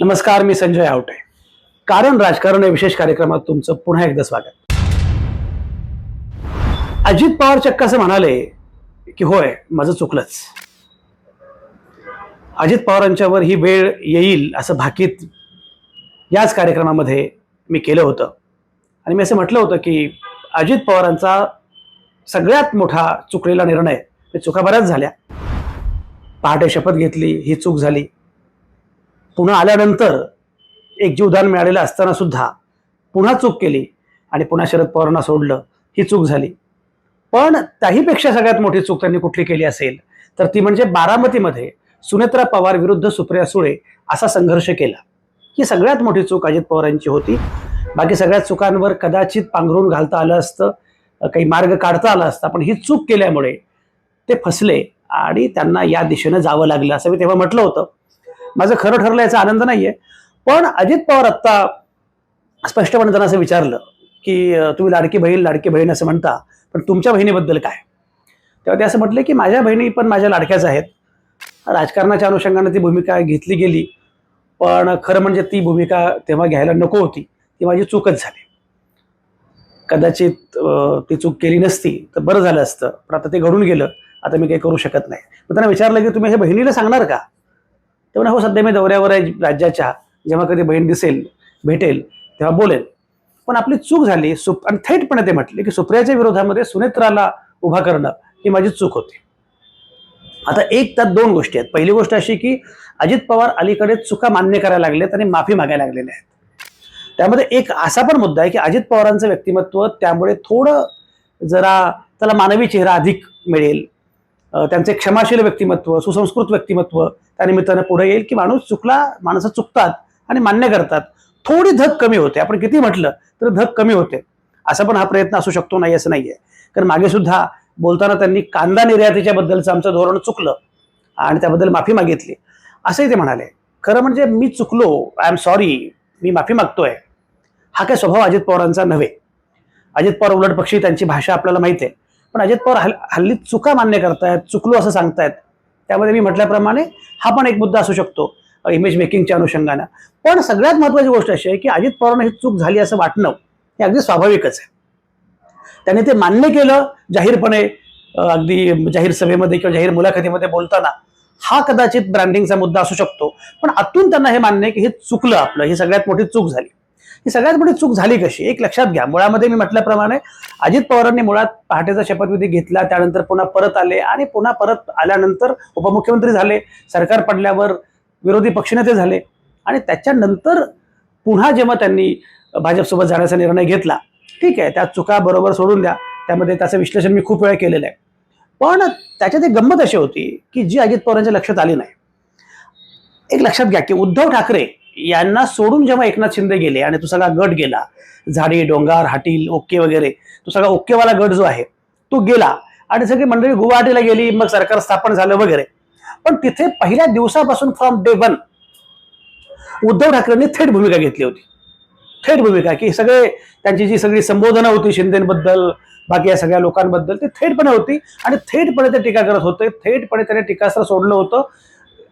नमस्कार मी संजय आवटे. कारण राजकारण या विशेष कार्यक्रमात तुमचं पुन्हा एकदा स्वागत. अजित पवार चक्क असं म्हणाले की होय माझं चुकलंच. अजित पवारांच्यावर ही वेळ येईल असं भाकीत याच कार्यक्रमामध्ये मी केलं होतं. आणि मी असं म्हटलं होतं की अजित पवारांचा सगळ्यात मोठा चुकलेला निर्णय ते चुका बऱ्याच झाल्या. पहाटे शपथ घेतली ही चूक झाली. पुन्हा आल्यानंतर एक जीवदान मिळालेलं असताना सुद्धा पुन्हा चूक केली आणि पुन्हा शरद पवारांना सोडलं. ही चूक झाली. पण त्याहीपेक्षा सगळ्यात मोठी चूक त्यांनी कुठली केली असेल? तर ती म्हणजे बारामतीमध्ये सुनेत्रा पवार विरुद्ध सुप्रिया सुळे असा संघर्ष केला. ही सगळ्यात मोठी चूक अजित पवारांची होती. बाकी सगळ्या चुकांवर कदाचित पांघरून घालता आलं असतं काही मार्ग काढता आला असता पण ही चूक केल्यामुळे ते फसले आणि त्यांना या दिशेनं जावं लागलं असं मी तेव्हा म्हटलं होतं. माझं खरं ठरलं याचा आनंद नाहीये. पण अजित पवार आत्ता स्पष्टपणे त्यांना असं विचारलं की तुम्ही लाडकी बहीण लाडकी बहीण असं म्हणता पण तुमच्या बहिणीबद्दल काय? तेव्हा ते असं म्हटले की माझ्या बहिणी पण माझ्या लाडक्याच आहेत. राजकारणाच्या अनुषंगाने ती भूमिका घेतली गेली पण खरं म्हणजे ती भूमिका तेव्हा घ्यायला नको होती. ती माझी चूकच झाली. कदाचित ती चूक केली नसती तर बरं झालं असतं पण आता ते घडून गेलं आता मी काही करू शकत नाही. मग त्यांना विचारलं की तुम्ही हे बहिणीला सांगणार का? तेव्हा हो सध्या मी दौऱ्यावर आहे राज्याच्या. जेव्हा कधी बहीण दिसेल भेटेल तेव्हा बोलेल. पण आपली चूक झाली सुप आणि थेटपणे ते म्हटले की सुप्रियाच्या विरोधामध्ये सुनेत्राला उभा करणं ही माझी चूक होती. आता एक त्यात दोन गोष्टी आहेत. पहिली गोष्ट अशी की अजित पवार अलीकडे चुका मान्य करायला लागलेत आणि माफी मागायला लागलेले आहेत. त्यामध्ये एक असा पण मुद्दा आहे की अजित पवारांचं व्यक्तिमत्व त्यामुळे थोडं जरा त्याला मानवी चेहरा अधिक मिळेल. त्यांचे क्षमाशील व्यक्तिमत्व सुसंस्कृत व्यक्तिमत्व त्यानिमित्तानं पुढे येईल की माणूस चुकला माणसं चुकतात आणि मान्य करतात. थोडी धक कमी होते. आपण किती म्हटलं तर धक कमी होते. असा पण हा प्रयत्न असू शकतो नाही असं नाहीये. कारण मागे सुद्धा बोलताना त्यांनी कांदा निर्यातीच्या बद्दलचं आमचं धोरण चुकलं आणि त्याबद्दल माफी मागितली. असंही ते म्हणाले. खरं म्हणजे मी चुकलो आय एम सॉरी मी माफी मागतोय. हा काय स्वभाव अजित पवारांचा नव्हे. अजित पवार उलट पक्षी त्यांची भाषा आपल्याला माहिती आहे. पण अजित पवार हल् हल्ली चुका मान्य करतायत चुकलो असं सांगतायत. त्यामध्ये मी म्हटल्याप्रमाणे हा पण एक मुद्दा असू शकतो इमेज मेकिंगच्या अनुषंगानं. पण सगळ्यात महत्वाची गोष्ट अशी आहे की अजित पवारांना ही चूक झाली असं वाटणं हे अगदी स्वाभाविकच आहे. त्याने ते मान्य केलं जाहीरपणे अगदी जाहीर सभेमध्ये किंवा जाहीर मुलाखतीमध्ये बोलताना. हा कदाचित ब्रँडिंगचा मुद्दा असू शकतो. पण आतून त्यांना हे मान्य आहे की हे चुकलं आपलं ही सगळ्यात मोठी चूक झाली. ही सगळ्यात मोठी चूक झाली कशी? एक लक्षात घ्या. मुळामध्ये मी म्हटल्याप्रमाणे अजित पवारांनी मुळात पहाटेचा शपथविधी घेतला त्यानंतर पुन्हा परत आले आणि पुन्हा परत आल्यानंतर उपमुख्यमंत्री झाले सरकार पडल्यावर विरोधी पक्षनेते झाले आणि त्याच्यानंतर पुन्हा जेव्हा त्यांनी भाजपसोबत जाण्याचा निर्णय घेतला ठीक आहे त्या चुका बरोबर सोडून द्या. त्यामध्ये त्याचं विश्लेषण मी खूप वेळा केलेलं आहे. पण त्याच्यात एक गंमत अशी होती की जी अजित पवारांच्या लक्षात आली नाही. एक लक्षात घ्या की उद्धव ठाकरे यांना सोडून जेव्हा एकनाथ शिंदे गेले आणि तो सगळा गट गेला झाडी डोंगार हाटील ओके वगैरे तो सगळा ओक्केवाला गट जो आहे तो गेला आणि सगळी मंडळी गुवाहाटीला गेली मग सरकार स्थापन झालं वगैरे. पण तिथे पहिल्या दिवसापासून फ्रॉम डे वन उद्धव ठाकरेंनी थेट भूमिका घेतली होती. थेट भूमिका की सगळे त्यांची जी सगळी संबोधनं होती शिंदेबद्दल बाकी या सगळ्या लोकांबद्दल ती थेटपणे होती आणि थेटपणे ते टीका करत होते थेटपणे त्याने टीकास्त्र सोडलं होतं.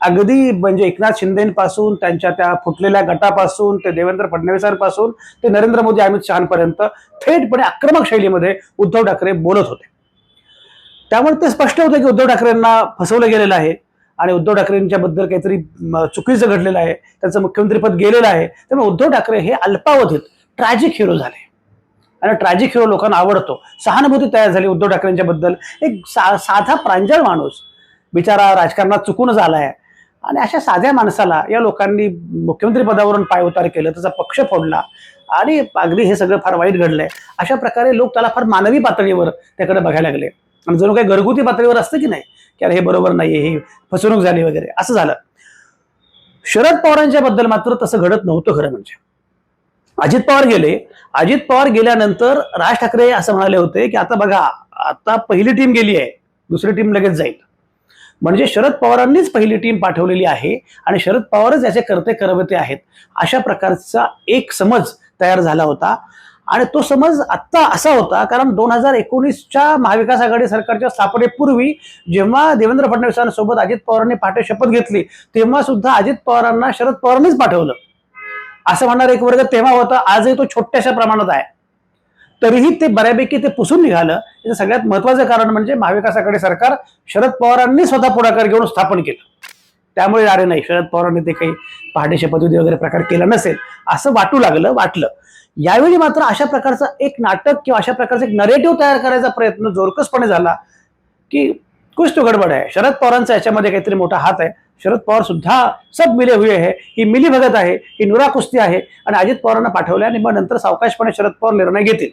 अगदी म्हणजे एकनाथ शिंदेपासून त्यांच्या त्या फुटलेल्या गटापासून ते देवेंद्र फडणवीसांपासून ते नरेंद्र मोदी अमित शहापर्यंत थेटपणे आक्रमक शैलीमध्ये उद्धव ठाकरे बोलत होते. त्यामुळे ते स्पष्ट होतं की उद्धव ठाकरेंना फसवलं गेलेलं आहे आणि उद्धव ठाकरेंच्या बद्दल काहीतरी चुकीचं घडलेलं आहे त्यांचं मुख्यमंत्रीपद गेलेलं आहे त्यामुळे उद्धव ठाकरे हे अल्पावधीत ट्रॅजिक हिरो झाले. आणि ट्रॅजिक हिरो लोकांना आवडतो. सहानुभूती तयार झाली उद्धव ठाकरेंच्या बद्दल. एक सा साधा प्रांजळ माणूस बिचारा राजकारणात चुकूनच आलाय आणि अशा साध्या माणसाला या लोकांनी मुख्यमंत्री पदावरून पाय उतार केलं त्याचा पक्ष फोडला आणि अगदी हे सगळं फार वाईट घडलंय. अशा प्रकारे लोक त्याला फार मानवी पातळीवर त्याकडे बघायला लागले. आणि जणू काही घरगुती पातळीवर असतं की नाही की अरे हे बरोबर नाही हे फसवणूक झाली वगैरे असं झालं. शरद पवारांच्या बद्दल मात्र तसं घडत नव्हतं खरं म्हणजे. अजित पवार गेले. अजित पवार गेल्यानंतर राज ठाकरे असं म्हणाले होते की आता बघा आता पहिली टीम गेली आहे दुसरी टीम लगेच जाईल. म्हणजे शरद पवारांनीच पहिली टीम पाठवलेली आहे आणि शरद पवारच याचे करते करवते आहेत. अशा प्रकारचा एक समज तयार झाला होता. आणि तो समज आत्ता असा होता कारण दोन हजार एकोणीसच्या महाविकास आघाडी सरकारच्या स्थापनेपूर्वी जेव्हा देवेंद्र फडणवीसांसोबत अजित पवारांनी पहाटे शपथ घेतली तेव्हा सुद्धा अजित पवारांना शरद पवारांनीच पाठवलं. असं म्हणणारा एक वर्ग तेव्हा होता आजही तो छोट्याशा प्रमाणात आहे. तरीही ते बऱ्यापैकी ते पुसून निघालं. याचं सगळ्यात महत्वाचं कारण म्हणजे महाविकास आघाडी सरकार शरद पवारांनी स्वतः पुढाकार घेऊन स्थापन केलं. त्यामुळे अरे नाही शरद पवारांनी ते काही पहाटे शपथविधी वगैरे प्रकार केला नसेल असं वाटू लागलं वाटलं. यावेळी मात्र अशा प्रकारचं एक नाटक किंवा अशा प्रकारचं एक नरेटिव्ह तयार करायचा प्रयत्न जोरकसपणे झाला की कुछ तो गडबड आहे. शरद पवारांचा याच्यामध्ये काहीतरी मोठा हात आहे. शरद पवार सुद्धा सब मिले हुए आहे ही मिली भगत आहे ही नुरा कुस्ती आहे. आणि अजित पवारांना पाठवल्या आणि मग नंतर सावकाशपणे शरद पवार निर्णय घेतील.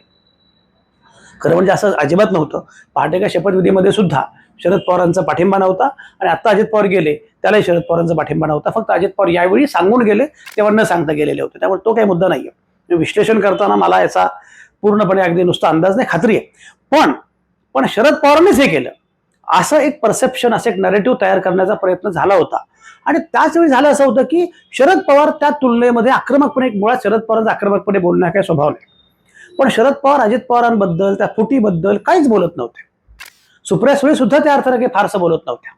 खरं म्हणजे असं अजिबात नव्हतं. पहाटेच्या शपथविधीमध्ये सुद्धा शरद पवारांचा पाठिंबा नव्हता आणि आता अजित पवार गेले त्यालाही शरद पवारांचा पाठिंबा नव्हता. फक्त अजित पवार यावेळी सांगून गेले तेव्हा न सांगता गेलेले होते. त्यामुळे तो काही मुद्दा नाहीये. आहे विश्लेषण करताना मला याचा पूर्णपणे अगदी नुसता अंदाज नाही खात्री आहे. पण पण शरद पवारांनीच हे केलं. असं एक परसेप्शन असं एक नरेटिव्ह तयार करण्याचा प्रयत्न झाला होता. आणि त्याच वेळी झालं असं होतं की शरद पवार त्या तुलनेमध्ये आक्रमकपणे एक मुळात शरद पवारांचा आक्रमकपणे बोलणं काही स्वभाव नाही. पण शरद पवार अजित पवारांबद्दल त्या फुटीबद्दल काहीच बोलत नव्हते. सुप्रिया सुळे सुद्धा त्या अर्थानं काही फारसं बोलत नव्हत्या.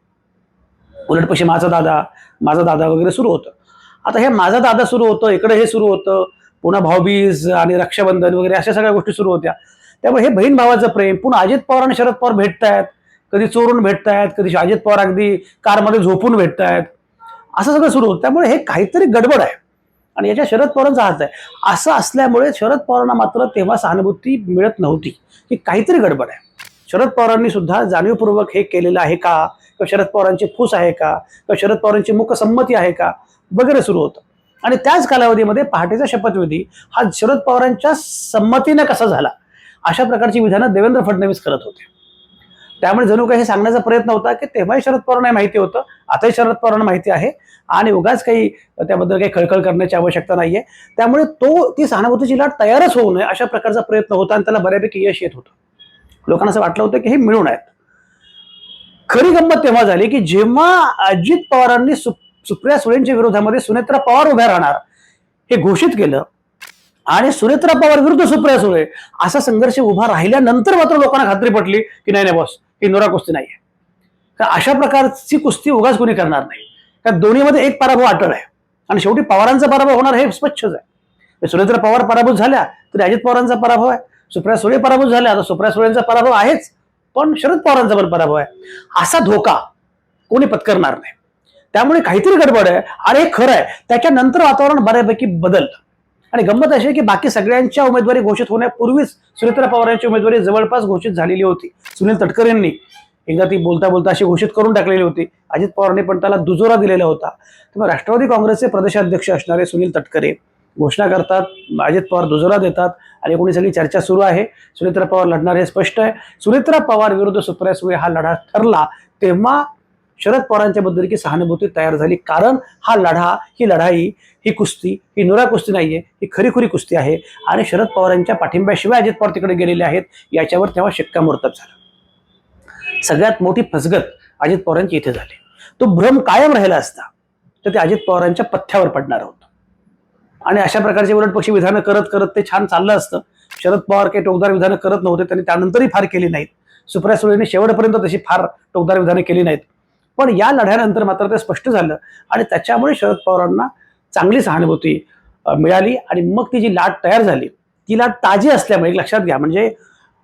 उलटपक्षी माझा दादा माझा दादा वगैरे सुरू होतं. आता हे माझा दादा सुरू होतं इकडे हे सुरू होतं पुन्हा भाऊबीज आणि रक्षाबंधन वगैरे अशा सगळ्या गोष्टी सुरू होत्या. त्यामुळे हे बहीण भावाचं प्रेम पुन्हा अजित पवार आणि शरद पवार भेटतायत कधी चोरून भेटतायत कधी अजित पवार अगदी कारमध्ये झोपून भेटतायत असं सगळं सुरू होतं. त्यामुळे हे काहीतरी गडबड आहे. आणि याच्या शरद पवारांचा हात आहे. असं असल्यामुळे शरद पवारांना मात्र तेव्हा सहानुभूती मिळत नव्हती की काहीतरी गडबड आहे. शरद पवारांनी सुद्धा जाणीवपूर्वक हे केलेलं आहे का? किंवा शरद पवारांची फूस आहे का? किंवा शरद पवारांची मुकसंमती आहे का? वगैरे सुरू होतं. आणि त्याच कालावधीमध्ये पहाटेचा शपथविधी हा शरद पवारांच्या संमतीनं कसा झाला? अशा प्रकारची विधानं देवेंद्र फडणवीस करत होते. त्यामुळे जणू काही हे सांगण्याचा प्रयत्न होता की तेव्हाही शरद पवारांना माहिती होतं आताही शरद पवारांना माहिती आहे. आणि उगाच काही त्याबद्दल काही खळखळ करण्याची आवश्यकता नाहीये. त्यामुळे तो ती सहानुभूतीची लाट तयारच होऊ नये अशा प्रकारचा प्रयत्न होता आणि त्याला बऱ्यापैकी यश येत होतं. लोकांना असं वाटलं होतं की हे मिळून आहेत. खरी गंमत तेव्हा झाली की जेव्हा अजित पवारांनी सु सुप्रिया सुळेंच्या विरोधामध्ये सुनेत्रा पवार उभ्या राहणार हे घोषित केलं आणि सुनेत्रा पवार विरुद्ध सुप्रिया सुळे असा संघर्ष उभा राहिल्यानंतर मात्र लोकांना खात्री पटली की नाही नाही बॉस ही नोरा कुस्ती नाहीये. कारण अशा प्रकारची कुस्ती उगाच कोणी करणार नाही. कारण दोन्हीमध्ये एक पराभव अटळ आहे. आणि शेवटी पवारांचा पराभव होणार हे स्वच्छच आहे. म्हणजे सुरेंद्र पवार पराभूत झाल्या तर अजित पवारांचा पराभव आहे. सुप्रिया सुळे पराभूत झाल्या आता सुप्रिया सुळेंचा पराभव आहेच. पण शरद पवारांचा पण पराभव आहे. असा धोका कोणी पत्करणार नाही. त्यामुळे काहीतरी गडबड आहे. आणि हे खरं आहे. त्याच्यानंतर वातावरण बऱ्यापैकी बदललं. आणि गंमत अशी आहे की बाकी सगळ्यांच्या उमेदवारी घोषित होण्यापूर्वीच सुरेंद्र पवार यांची उमेदवारी जवळपास घोषित झालेली होती. सुनील तटकर यांनी एकदा ती बोलता बोलता अशी घोषित करून टाकलेली होती. अजित पवारांनी पण त्याला दुजोरा दिलेला होता. तेव्हा राष्ट्रवादी काँग्रेसचे प्रदेशाध्यक्ष असणारे सुनील तटकरे घोषणा करतात अजित पवार दुजोरा देतात आणि कोणी सगळी चर्चा सुरू आहे. सुनेत्रा पवार लढणार हे स्पष्ट आहे. सुनेत्रा पवार विरुद्ध सुप्रिया सुळे हा लढा ठरला तेव्हा शरद पवारांच्या बद्दल की सहानुभूती तयार झाली. कारण हा लढा ही लढाई ही कुस्ती ही नुरा कुस्ती नाहीये ही खरीखुरी कुस्ती आहे. आणि शरद पवारांच्या पाठिंब्याशिवाय अजित पवार तिकडे गेलेले आहेत. याच्यावर तेव्हा शिक्कामोर्तब झालं. सगळ्यात मोठी फसगत अजित पवारांची इथे झाली. तो भ्रम कायम राहिला असता तर ते अजित पवारांच्या पथ्यावर पडणार होतं. आणि अशा प्रकारचे उलटपक्षी विधानं करत करत ते छान चाललं असतं. शरद पवार काही टोकदार विधानं करत नव्हते त्यांनी त्यानंतरही फार केली नाहीत. सुप्रिया सुळेने शेवटपर्यंत तशी फार टोकदार विधानं केली नाहीत. पण या लढ्यानंतर मात्र ते स्पष्ट झालं आणि त्याच्यामुळे शरद पवारांना चांगली सहानुभूती मिळाली आणि मग ती जी लाट तयार झाली ती लाट ताजी असल्यामुळे लक्षात घ्या म्हणजे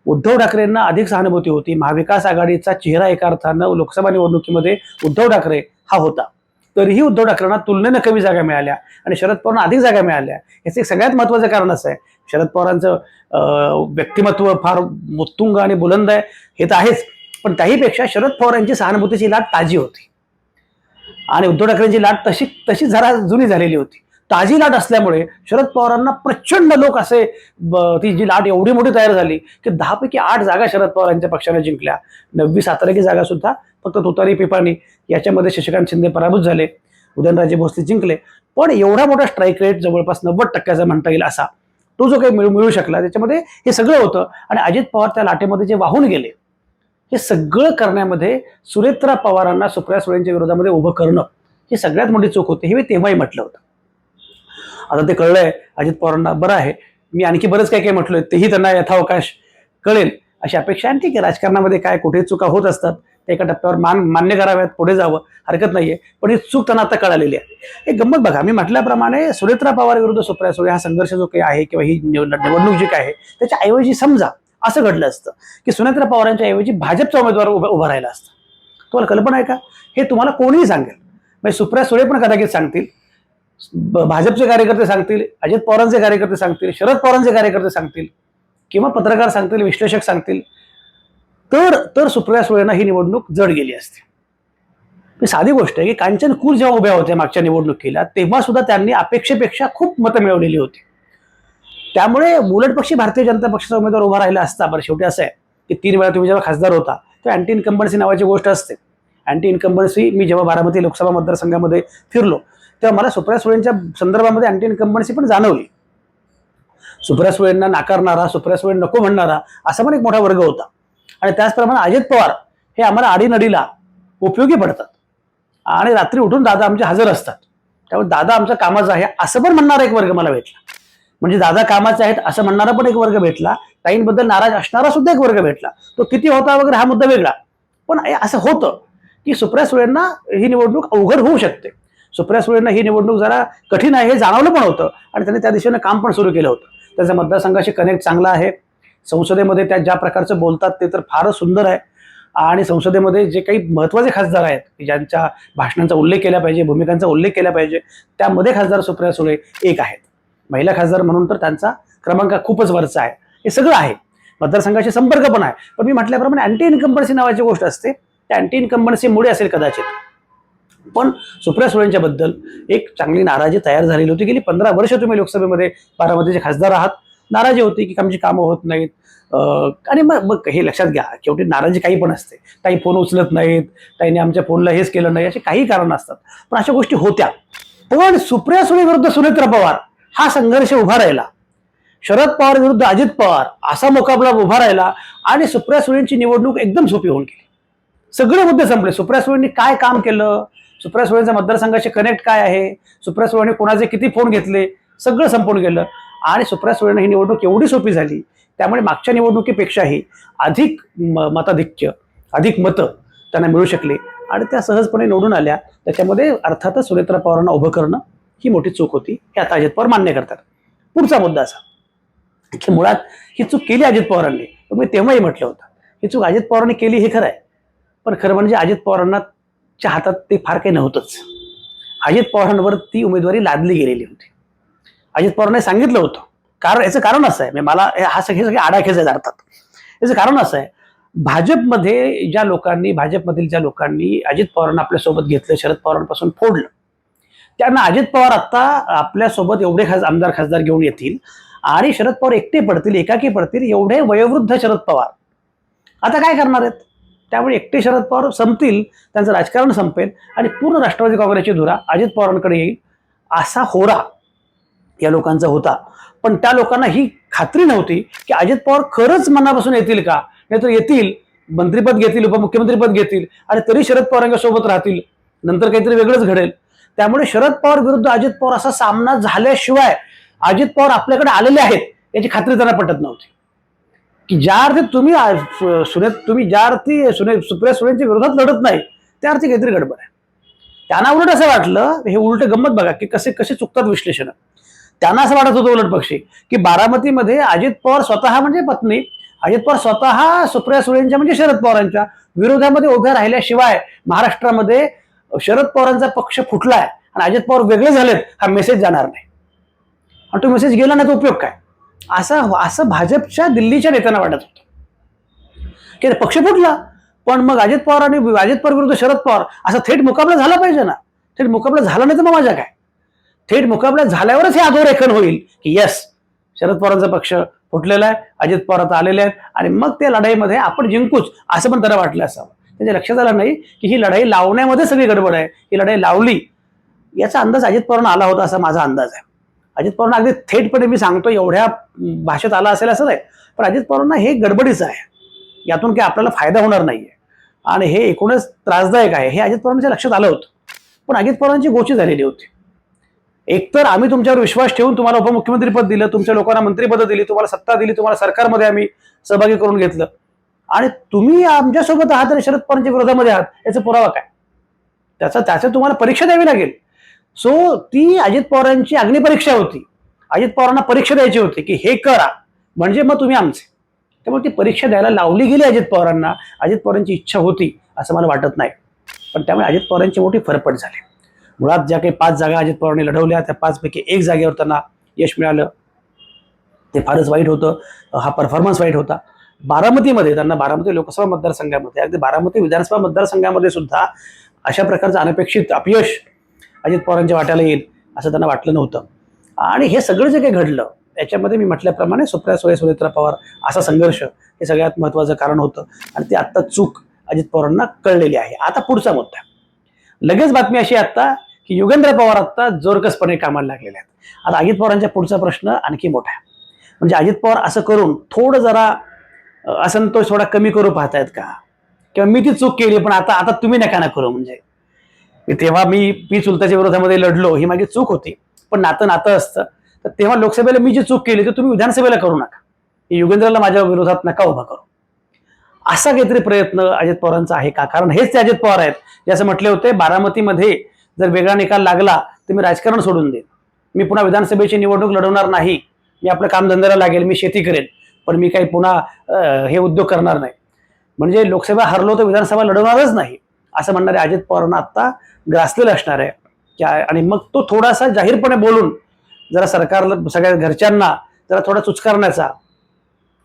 उद्धव ठाकरेंना अधिक सहानुभूती होती. महाविकास आघाडीचा चेहरा एका अर्थानं लोकसभा निवडणुकीमध्ये उद्धव ठाकरे हा होता. तरीही उद्धव ठाकरेंना तुलनेनं कमी जागा मिळाल्या आणि शरद पवारांना अधिक जागा मिळाल्या. याचं एक सगळ्यात महत्त्वाचं कारण असं आहे. शरद पवारांचं व्यक्तिमत्व फार उत्तुंग आणि बुलंद आहे. हे तर आहेच. पण त्याहीपेक्षा शरद पवारांची सहानुभूतीची लाट ताजी होती. आणि उद्धव ठाकरेंची लाट तशी तशी जरा जुनी झालेली होती. ताजी लाट असल्यामुळे शरद पवारांना प्रचंड लोक असे ती जी लाट एवढी मोठी तयार झाली की दहापैकी आठ जागा शरद पवारांच्या पक्षाने जिंकल्या. नववी साताराकी जागा सुद्धा फक्त तुतारी पिपाणी याच्यामध्ये शशिकांत शिंदे पराभूत झाले उदयनराजे भोसले जिंकले. पण एवढा मोठा स्ट्राईक रेट जवळपास नव्वद टक्क्याचा म्हणता येईल असा. तो जो काही मिळू मिळू शकला त्याच्यामध्ये हे सगळं होतं. आणि अजित पवार त्या लाटेमध्ये जे वाहून गेले हे सगळं करण्यामध्ये सुरेत्रा पवारांना सुप्रिया सुळेंच्या विरोधामध्ये उभं करणं ही सगळ्यात मोठी चूक होती. हे मी तेव्हाही म्हटलं होतं. आता ते कळलंय अजित पवारांना बरं आहे. मी आणखी बरंच काय काय म्हटलोय तेही त्यांना यथावकाश कळेल. अशी अपेक्षा आहे आणि ठीक आहे राजकारणामध्ये काय कुठे चुका होत असतात ते एका टप्प्यावर मान मान्य कराव्यात पुढे जावं हरकत नाहीये. पण ही चूक त्यांना आता कळालेली आहे. एक गंमत बघा मी म्हटल्याप्रमाणे सुरेत्रा पवार विरुद्ध सुप्रिया सुळे हा संघर्ष जो काही आहे किंवा ही निवडणूक जी काय आहे त्याच्या ऐवजी समजा असं घडलं असतं की सुनेत्रा पवारांच्या ऐवजी भाजपचा उमेदवार उभा उभा राहिला असता. तुम्हाला कल्पना आहे का? हे तुम्हाला कोणीही सांगेल. म्हणजे सुप्रिया सुळे पण कदाचित सांगतील. भाजपचे कार्यकर्ते सांगतील अजित पवारांचे कार्यकर्ते सांगतील शरद पवारांचे कार्यकर्ते सांगतील किंवा पत्रकार सांगतील विश्लेषक सांगतील. तर तर सुप्रिया सुळेंना ही निवडणूक जड गेली असते. ही साधी गोष्ट आहे की कांचन कूर जेव्हा उभ्या होत्या मागच्या निवडणुकीला तेव्हा सुद्धा त्यांनी अपेक्षेपेक्षा खूप मतं मिळवलेली होती. त्यामुळे उलट पक्षी भारतीय जनता पक्षाचा उमेदवार उभा राहिला असता बरं शेवटी असं आहे की तीन वेळा तुम्ही जेव्हा खासदार होता तेव्हा अँटी इन्कम्बन्सी नावाची गोष्ट असते. अँटी इन्कम्बन्सी मी जेव्हा बारामती लोकसभा मतदारसंघामध्ये फिरलो तेव्हा मला सुप्रिया सुळेंच्या संदर्भामध्ये अँटी इन्कम्बन्सी पण जाणवली. सुप्रिया सुळेंना नाकारणारा सुप्रिया सुळे नको म्हणणारा असा पण एक मोठा वर्ग होता. आणि त्याचप्रमाणे अजित पवार हे आम्हाला आडीनडीला उपयोगी पडतात. आणि रात्री उठून दादा आमचे हजर असतात. त्यामुळे दादा आमचा कामाचं आहे असं पण म्हणणारा एक वर्ग मला भेटला. म्हणजे दादा कामाचे आहेत असं म्हणणारा पण एक वर्ग भेटला. ताईंबद्दल नाराज असणारा सुद्धा एक वर्ग भेटला. तो किती होता वगैरे हा मुद्दा वेगळा. पण असं होतं की सुप्रिया सुळेंना ही निवडणूक अवघड होऊ शकते. सुप्रिया सुळेंना ही निवडणूक जरा कठीण आहे हे जाणवलं पण होतं. आणि त्यांनी त्या दिशेनं काम पण सुरू केलं होतं. त्याचा मतदारसंघाशी कनेक्ट चांगला आहे. संसदेमध्ये त्या ज्या प्रकारचं बोलतात ते तर फारच सुंदर आहे. आणि संसदेमध्ये जे काही महत्त्वाचे खासदार आहेत ज्यांच्या भाषणांचा उल्लेख केला पाहिजे भूमिकांचा उल्लेख केला पाहिजे त्यामध्ये खासदार सुप्रिया सुळे एक आहेत. महिला खासदार म्हणून तर त्यांचा क्रमांक खूपच वरचा आहे. हे सगळं आहे. मतदारसंघाशी संपर्क पण आहे. पण मी म्हटल्याप्रमाणे अँटी इन्कम्बन्सी नावाची गोष्ट असते. त्या अँटी इन्कम्बन्सीमुळे असेल कदाचित. पण सुप्रिया सुळेंच्या बद्दल एक चांगली नाराजी तयार झालेली होती. गेली पंधरा वर्ष तुम्ही लोकसभेमध्ये बारामतीचे खासदार आहात. नाराजी होती की आमची कामं होत नाहीत. आणि मग मग हे लक्षात घ्या शेवटी नाराजी काही पण असते. काही फोन उचलत नाहीत काही आमच्या फोनला हेच केलं नाही असे काही कारण असतात. पण अशा गोष्टी होत्या. पण सुप्रिया सुळे विरुद्ध सुनेत्रा पवार हा संघर्ष उभा राहिला. शरद पवार विरुद्ध अजित पवार असा मुकाबला उभा राहिला आणि सुप्रिया सुळेंची निवडणूक एकदम सोपी होऊन गेली. सगळे मुद्दे संपले. सुप्रिया सुळेंनी काय काम केलं? सुप्रिया सुळेंचा मतदारसंघाशी कनेक्ट काय आहे? सुप्रिया सुळेने कोणाचे किती फोन घेतले? सगळं संपून गेलं. आणि सुप्रिया सुळेनं ही निवडणूक एवढी सोपी झाली त्यामुळे मागच्या निवडणुकीपेक्षाही अधिक म- मताधिक्य अधिक मतं त्यांना मिळू शकले. आणि त्या सहजपणे निवडून आल्या. त्याच्यामध्ये अर्थातच सुनेत्रा पवारांना उभं करणं ही मोठी चूक होती. हे आता अजित पवार मान्य करतात. पुढचा मुद्दा असा की मुळात ही चूक केली अजित पवारांनी. पण मी तेव्हाही म्हटलं होतं ही चूक अजित पवारांनी केली हे खरं आहे. पण खरं म्हणजे अजित पवारांना च्या हातात ते फार काही नव्हतंच. अजित पवारांवर ती उमेदवारी लादली गेलेली होती. अजित पवारांनी सांगितलं होतं. कारण याचं कारण असं आहे म्हणजे मला हा सगळे सगळे आडाखेचे आहेत अर्थात. याचं कारण असं आहे भाजपमध्ये ज्या लोकांनी भाजपमधील ज्या लोकांनी अजित पवारांना आपल्यासोबत घेतलं शरद पवारांपासून फोडलं त्यांना अजित पवार आत्ता आपल्यासोबत एवढे खास आमदार खासदार घेऊन येतील आणि शरद पवार एकटे पडतील एकाकी पडतील एवढे वयोवृद्ध शरद पवार. आता काय करणार आहेत? त्यामुळे एकटे शरद पवार संपतील त्यांचं राजकारण संपेल आणि पूर्ण राष्ट्रवादी काँग्रेसची धुरा अजित पवारांकडे येईल असा होरा या लोकांचा होता. पण त्या लोकांना ही खात्री नव्हती की अजित पवार खरंच मनापासून येतील का? नाहीतर येतील मंत्रीपद घेतील उपमुख्यमंत्रीपद घेतील आणि तरी शरद पवारांच्या सोबत राहतील. नंतर काहीतरी वेगळंच घडेल. त्यामुळे शरद पवार विरुद्ध अजित पवार असा सामना झाल्याशिवाय अजित पवार आपल्याकडे आलेले आहेत याची खात्री त्यांना पटत नव्हती. की ज्या अर्थी तुम्ही सुने तुम्ही ज्या अर्थी सुने सुप्रिया सुळेंच्या विरोधात लढत नाही त्या अर्थी काहीतरी गडबड आहे. त्यांना उलट असं वाटलं हे उलट गंमत बघा की कसे कसे चुकतात विश्लेषण. त्यांना असं वाटत होतं उलट पक्षी की बारामतीमध्ये अजित पवार स्वतः म्हणजे पत्नी अजित पवार स्वतः सुप्रिया सुळेंच्या म्हणजे शरद पवारांच्या विरोधामध्ये उभ्या राहिल्याशिवाय महाराष्ट्रामध्ये शरद पवारांचा पक्ष फुटलाय आणि अजित पवार वेगळे झालेत हा मेसेज जाणार नाही. आणि तो मेसेज गेला नाही तो उपयोग काय? असं असं भाजपच्या दिल्लीच्या नेत्यांना वाटत होतं. की पक्ष फुटला पण मग अजित पवार आणि अजित पवार विरुद्ध शरद पवार असा थेट मुकाबला झाला पाहिजे ना. थेट मुकाबला झाला नाही तर मग माझ्या काय? थेट मुकाबला झाल्यावरच हे अधोरेखन होईल की यस शरद पवारांचा पक्ष फुटलेला आहे अजित पवार आता आलेले आहेत आणि मग त्या लढाईमध्ये आपण जिंकूच असं पण त्याला वाटलं असावं. त्याच्या लक्षात आलं नाही की ही लढाई लावण्यामध्ये सगळी गडबड आहे ही लढाई लावली याचा अंदाज अजित पवारांना आला होता असा माझा अंदाज आहे. अजित पवारांना अगदी थेटपणे मी सांगतो एवढ्या भाषेत आला असेल असं नाही. पण अजित पवारांना हे गडबडीचं आहे. यातून काही आपल्याला फायदा होणार नाहीये. आणि हे एकूणच त्रासदायक आहे. हे अजित पवारांच्या लक्षात आलं होतं. पण अजित पवारांची गोची झालेली होती. एकतर आम्ही तुमच्यावर विश्वास ठेवून तुम्हाला उपमुख्यमंत्रीपद दिलं तुमच्या लोकांना मंत्रीपद दिली तुम्हाला सत्ता दिली तुम्हाला सरकारमध्ये आम्ही सहभागी करून घेतलं. आणि तुम्ही आमच्यासोबत आहात आणि शरद पवारांच्या विरोधामध्ये आहात याचा पुरावा काय? त्याचा त्याचं तुम्हाला परीक्षा द्यावी लागेल. सो ती अजित पवारांची अग्निपरीक्षा होती. अजित पवारांना परीक्षा द्यायची होती की हे करा. म्हणजे मग तुम्ही आमचे. त्यामुळे ती परीक्षा द्यायला लावली गेली अजित पवारांना. अजित पवारांची इच्छा होती असं मला वाटत नाही. पण त्यामुळे अजित पवारांची मोठी फरफट झाली. मुळात ज्या काही पाच जागा अजित पवारांनी लढवल्या त्या पाचपैकी एक जागेवर त्यांना यश मिळालं. ते फारच वाईट होतं. हा परफॉर्मन्स वाईट होता. बारामतीमध्ये त्यांना बारामती लोकसभा मतदारसंघामध्ये अगदी बारामती विधानसभा मतदारसंघामध्ये सुद्धा अशा प्रकारचं अनपेक्षित अपयश अजित पवारांच्या वाट्याला येईल असं त्यांना वाटलं नव्हतं. आणि हे सगळं जे काही घडलं याच्यामध्ये मी म्हटल्याप्रमाणे सुप्रिया सुळे सुनेत्रा पवार असा संघर्ष हे सगळ्यात महत्त्वाचं कारण होतं. आणि ती आत्ता चूक अजित पवारांना कळलेली आहे. आता पुढचा मुद्दा. लगेच बातमी अशी आहे आत्ता की युगेंद्र पवार आत्ता जोरकसपणे कामाला लागलेले आहेत. आता अजित पवारांच्या पुढचा प्रश्न आणखी मोठा आहे. म्हणजे अजित पवार असं करून थोडं जरा असंतोष थोडा कमी करू पाहतायत का? किंवा मी ती चूक केली पण आता आता तुम्ही नका ना करू म्हणजे. तेव्हा मी पी चुलताच्या विरोधामध्ये लढलो ही माझी चूक होती. पण नातं नातं असतं. तर तेव्हा लोकसभेला मी जी चूक केली तर तुम्ही विधानसभेला करू नका. युगेंद्रला माझ्या विरोधात नका उभा करू. असा काहीतरी प्रयत्न अजित पवारांचा आहे का? कारण हेच ते अजित पवार आहेत जे असं म्हटले होते बारामतीमध्ये जर वेगळा निकाल लागला तर मी राजकारण सोडून देईन. मी पुन्हा विधानसभेची निवडणूक लढवणार नाही. मी आपलं कामधंद्याला लागेल मी शेती करेन. पण मी काही पुन्हा अं, हे उद्योग करणार नाही. म्हणजे लोकसभा हरलो तर विधानसभा लढवणारच नाही. असं म्हणणारे अजित पवारांना आत्ता ग्रासलेलं असणार आहे. आणि मग तो थोडासा जाहीरपणे बोलून जरा सरकारला सगळ्या घरच्यांना जरा थोडा चुचकारण्याचा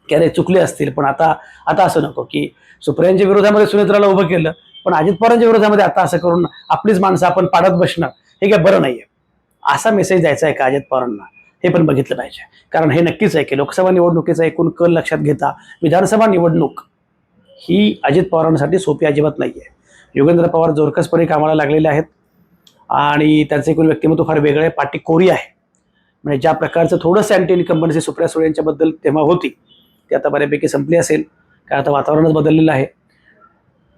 की अरे चुकले असतील. पण आता आता असं नको की सुप्रियांच्या विरोधामध्ये सुनेत्राला उभं केलं पण अजित पवारांच्या विरोधामध्ये आता असं करून आपलीच माणसं आपण पाडत बसणं हे काय बरं नाहीये. असा मेसेज द्यायचा आहे का अजित पवारांना? हे पण बघितलं पाहिजे. कारण हे नक्कीच आहे की लोकसभा निवडणुकीचा एकूण कल लक्षात घेता विधानसभा निवडणूक ही अजित पवारांसाठी सोपी अजिबात नाही आहे योगेंद्र पवार जोरकसपणे कामाला लागलेले आहेत. आणि त्यांचं एकूण व्यक्तिमत्व फार वेगळं आहे. पाठी कोरी आहे. म्हणजे ज्या प्रकारचं थोडंसं अँटी इन्कम्बन्सी सुप्रिया सुळे यांच्याबद्दल तेव्हा होती ती आता बऱ्यापैकी संपली असेल. कारण आता वातावरणच बदललेलं आहे.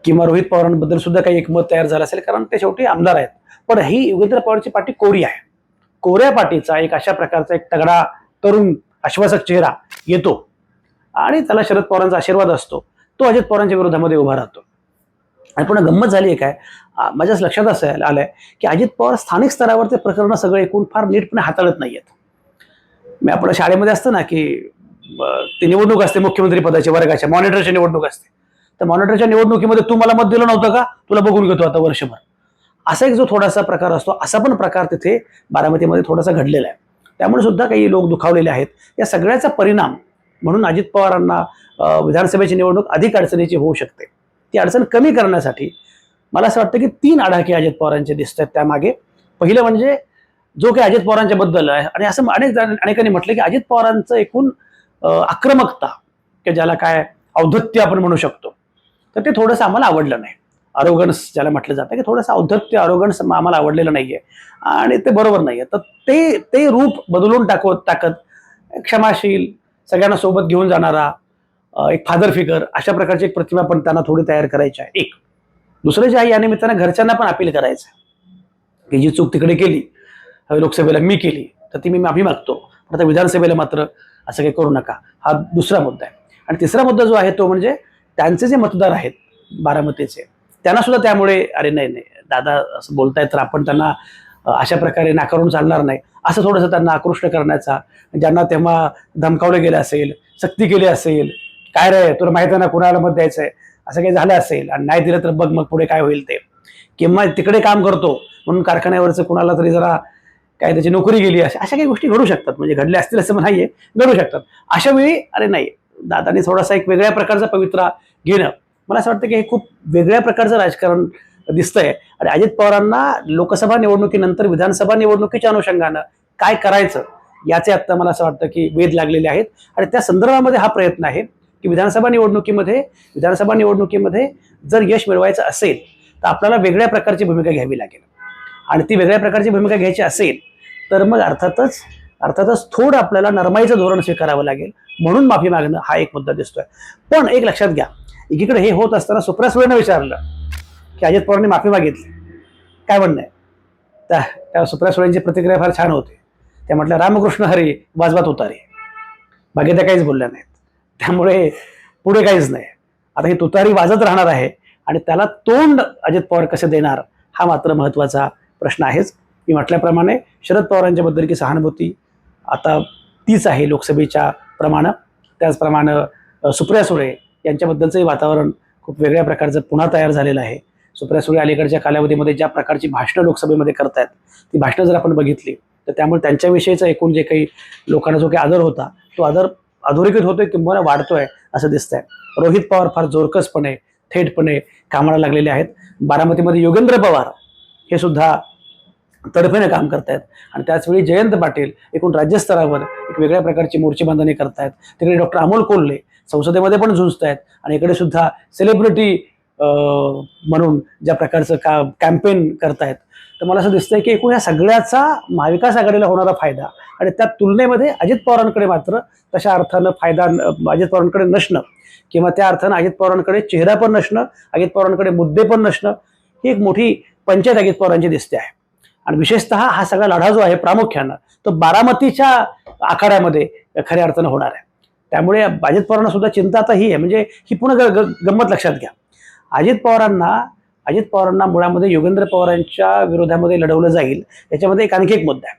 किंवा रोहित पवारांबद्दल सुद्धा काही एकमत तयार झालं असेल कारण ते शेवटी आमदार आहेत. पण ही योगेंद्र पवारची पाठी कोरी आहे. कोऱ्या पाठीचा एक अशा प्रकारचा एक तगडा तरुण आश्वासक चेहरा येतो. आणि त्याला शरद पवारांचा आशीर्वाद असतो. तो अजित पवारांच्या विरोधामध्ये उभा राहतो. आणि पुन्हा गंमत झाली आहे काय? माझ्याच लक्षात असं आलंय की अजित पवार स्थानिक स्तरावर ते प्रकरण सगळे एकूण फार नीटपणे हाताळत नाहीयेत. मी आपल्या शाळेमध्ये असतं ना की ती निवडणूक असते मुख्यमंत्री पदाची वर्गाच्या मॉनिटरची निवडणूक असते. तर मॉनिटरच्या निवडणुकीमध्ये तू मला मत दिलं नव्हतं का? तुला बघून घेतो आता वर्षभर. असा एक जो थोडासा प्रकार असतो असा पण प्रकार तिथे बारामतीमध्ये थोडासा घडलेला आहे. त्यामुळे सुद्धा काही लोक दुखावलेले आहेत. या सगळ्याचा परिणाम म्हणून अजित पवारांना विधानसभेची निवडणूक अधिक अडचणीची होऊ शकते. ती अडचण कमी करण्यासाठी मला असं वाटतं की तीन आडाखे अजित पवारांचे दिसत आहेत त्यामागे. पहिलं म्हणजे जो काही अजित पवारांच्या बद्दल आहे आणि असं अनेक अनेकांनी म्हटलं की अजित पवारांचं एकूण आक्रमकता की ज्याला काय औद्धत्य आपण म्हणू शकतो तर ते थोडंसं आम्हाला आवडलं नाही. अरोगन्स ज्याला म्हटलं जातं की थोडंसं औद्धत्य अरोगन्स आम्हाला आवडलेलं नाहीये. आणि ते बरोबर नाहीये. तर ते ते रूप बदलून टाकवत टाकत क्षमाशील सगळ्यांना सोबत घेऊन जाणारा एक फादर फिगर अशा प्रकारची एक प्रतिमा पण त्यांना थोडी तयार करायची आहे. एक. दुसरं जे आहे या निमित्तानं घरच्यांना पण अपील करायचं आहे. की जी चूक तिकडे केली हवी लोकसभेला मी केली तर ती मी माफी मागतो. आता विधानसभेला मात्र असं काही करू नका. हा दुसरा मुद्दा आहे. आणि तिसरा मुद्दा जो आहे तो म्हणजे त्यांचे जे मतदार आहेत बारामतीचे त्यांना सुद्धा त्यामुळे अरे नाही नाही दादा असं बोलतायत तर आपण त्यांना अशा प्रकारे नाकारून चालणार नाही. असं थोडंसं त्यांना आकृष्ट करण्याचा ज्यांना तेव्हा धमकावले गेले असेल सक्ती केली असेल काय रे तुला माहिती आहे ना कुणाला मत द्यायचं आहे असं काही झालं असेल आणि नाही दिलं तर बघ मग पुढे काय होईल ते. किंवा तिकडे काम करतो म्हणून कारखान्यावरचं कुणाला तरी जरा काय त्याची नोकरी गेली अशा अशा काही गोष्टी घडू शकतात. म्हणजे घडल्या असतील असं नाहीये घडू शकतात. अशा वेळी अरे नाही दादाने थोडासा एक वेगळ्या प्रकारचा पवित्रा घेणं. मला असं वाटतं की हे खूप वेगळ्या प्रकारचं राजकारण दिसतंय. आणि अजित पवारांना लोकसभा निवडणुकीनंतर विधानसभा निवडणुकीच्या अनुषंगानं काय करायचं याचे आत्ता मला असं वाटतं की वेध लागलेले आहेत. आणि त्या संदर्भामध्ये हा प्रयत्न आहे. की विधानसभा निवडणुकीमध्ये विधानसभा निवडणुकीमध्ये जर यश मिळवायचं असेल तर आपल्याला वेगळ्या प्रकारची भूमिका घ्यावी लागेल. आणि ती वेगळ्या प्रकारची भूमिका घ्यायची असेल तर मग अर्थातच अर्थातच थोडं आपल्याला नरमाईचं धोरण स्वीकारावं लागेल. म्हणून माफी मागणं हा एक मुद्दा दिसतोय. पण एक लक्षात घ्या एकीकडे हे होत असताना सुप्रिया सुळेनं विचारलं की अजित पवारांनी माफी मागितली. काय म्हणणं आहे? त्या त्या सुप्रिया सुळेंची प्रतिक्रिया फार छान होती. त्या म्हटल्या रामकृष्ण हरी वाजवात उतारे. बाकी त्या काहीच बोलल्या नाहीत. त्यामुळे पुढे काहीच नाही. आता ही तुतारी वाजत राहणार आहे आणि त्याला तोंड अजित पवार कसे देणार हा मात्र महत्त्वाचा प्रश्न आहेच. मी म्हटल्याप्रमाणे शरद पवारांच्या बद्दलची सहानुभूती आता तीच आहे लोकसभेच्या प्रमाणे. त्याचप्रमाणे सुप्रिया सुळे यांच्याबद्दलचंही वातावरण खूप वेगळ्या प्रकारचं पुन्हा तयार झालेलं आहे. सुप्रिया सुळे अलीकडच्या कालावधीमध्ये ज्या प्रकारची भाषणं लोकसभेमध्ये करतायत ती भाषणं जर आपण बघितली तर त्यामुळे त्यांच्याविषयीचा एकूण जे काही लोकांना जो काही आदर होता तो आदर अधोरेखित होतोय किंवा वाढतोय असं दिसतंय. रोहित पवार फार जोरकसपणे थेटपणे कामाला लागलेले आहेत. बारामतीमध्ये योगेंद्र पवार हे सुद्धा तडफेने काम करतायत. आणि त्याचवेळी जयंत पाटील एकूण राज्यस्तरावर एक वेगळ्या प्रकारची मोर्चेबांधणी करतायत. तिकडे डॉक्टर अमोल कोल्हे संसदेमध्ये पण झुंजत आहेत आणि इकडे सुद्धा सेलिब्रिटी म्हणून ज्या प्रकारचं का कॅम्पेन करतायत. तर मला असं दिसतंय की एकूण या सगळ्याचा महाविकास आघाडीला होणारा फायदा आणि त्या तुलनेमध्ये अजित पवारांकडे मात्र तशा अर्थानं फायदा अजित पवारांकडे नसणं किंवा त्या अर्थानं अजित पवारांकडे चेहरा पण नसणं अजित पवारांकडे मुद्दे पण नसणं ही एक मोठी पंचायत अजित पवारांची दिसते आहे. आणि विशेषतः हा सगळा लढा जो आहे प्रामुख्यानं तो बारामतीच्या आखाड्यामध्ये खऱ्या अर्थानं होणार आहे. त्यामुळे अजित पवारांना सुद्धा चिंता आता ही आहे. म्हणजे ही पुन्हा ग- ग- गंमत लक्षात घ्या. अजित पवारांना अजित पवारांना मुळामध्ये योगेंद्र पवारांच्या विरोधामध्ये लढवलं जाईल. याच्यामध्ये एक आणखी एक मुद्दा आहे.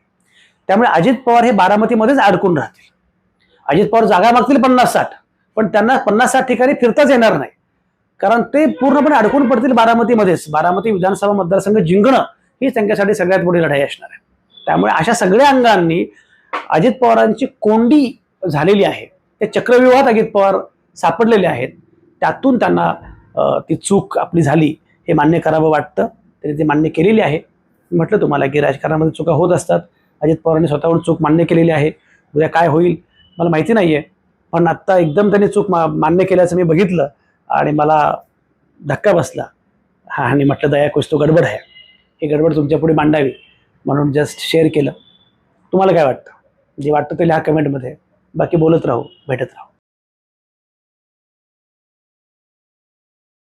त्यामुळे अजित पवार हे बारामतीमध्येच अडकून राहतील. अजित पवार जागा मागतील पन्नास साठ. पण त्यांना पन्नास साठ ठिकाणी फिरताच येणार नाही. कारण ते पूर्णपणे अडकून पडतील बारामतीमध्येच. बारामती विधानसभा मतदारसंघ जिंकणं ही त्यांच्यासाठी सगळ्यात मोठी लढाई असणार आहे. त्यामुळे अशा सगळ्या अंगांनी अजित पवारांची कोंडी झालेली आहे. ते चक्रव्यूहात अजित पवार सापडलेले आहेत. त्यातून त्यांना ती चूक आपली झाली. हे मान्य करावं वाटतं. तरी ते मान्य केलेली आहे. म्हटलं तुम्हाला की राजकारणामध्ये चुका होत असतात. अजित पवारांनी स्वतःहून चूक मान्य केलेली आहे. उद्या काय होईल? मला माहिती नाही आहे पण आत्ता एकदम त्यांनी चूक मा मान्य केल्याचं मी बघितलं आणि मला धक्का बसला. हा आणि म्हटलं दया कुछ तो गडबड आहे. ही गडबड तुमच्यापुढे मांडावी. म्हणून जस्ट शेअर केलं. तुम्हाला काय वाटतं? जे वाटतं ते लिहा कमेंटमध्ये बाकी बोलत राहू भेटत राहू.